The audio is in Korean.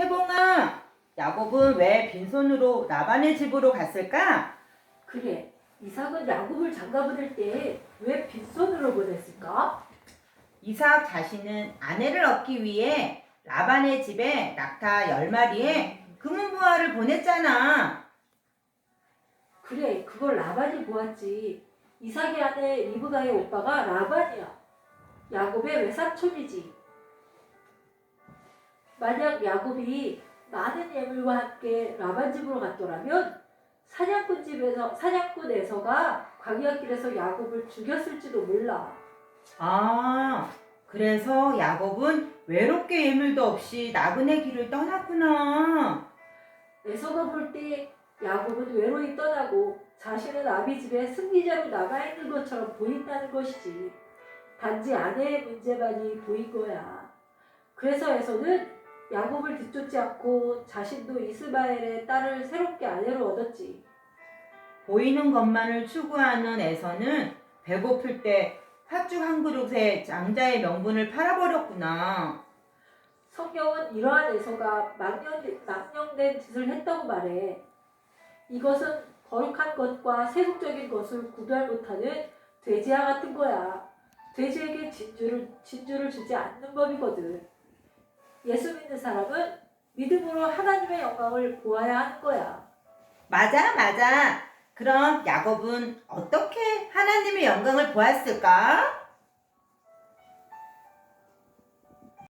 태봉아, 야곱은 왜 빈손으로 라반의 집으로 갔을까? 그래, 이삭은 야곱을 장가보낼 때 왜 빈손으로 보냈을까? 이삭 자신은 아내를 얻기 위해 라반의 집에 낙타 열 마리에 금은부화를 보냈잖아. 그래, 그걸 라반이 보았지. 이삭의 아내 리브가의 오빠가 라반이야. 야곱의 외사촌이지. 만약 야곱이 많은 예물과 함께 라반 집으로 갔더라면 사냥꾼 집에서 사냥꾼 에서가 광야길에서 야곱을 죽였을지도 몰라. 아, 그래서 야곱은 외롭게 예물도 없이 나그네 길을 떠났구나. 에서가 볼 때 야곱은 외로이 떠나고 자신은 아비 집에 승리자로 남아 있는 것처럼 보인다는 것이지. 단지 아내의 문제만이 보인 거야. 그래서 에서는 야곱을 뒤쫓지 않고 자신도 이스마엘의 딸을 새롭게 아내로 얻었지. 보이는 것만을 추구하는 에서는 배고플 때 팥죽 한 그릇에 장자의 명분을 팔아버렸구나. 성경은 이러한 에서가 망령, 망령된 짓을 했다고 말해. 이것은 거룩한 것과 세속적인 것을 구별 못하는 돼지와 같은 거야. 돼지에게 진주를, 진주를 주지 않는 법이거든. 예수 믿는 사람은 믿음으로 하나님의 영광을 보아야 하는 거야. 맞아, 맞아. 그럼 야곱은 어떻게 하나님의 영광을 보았을까?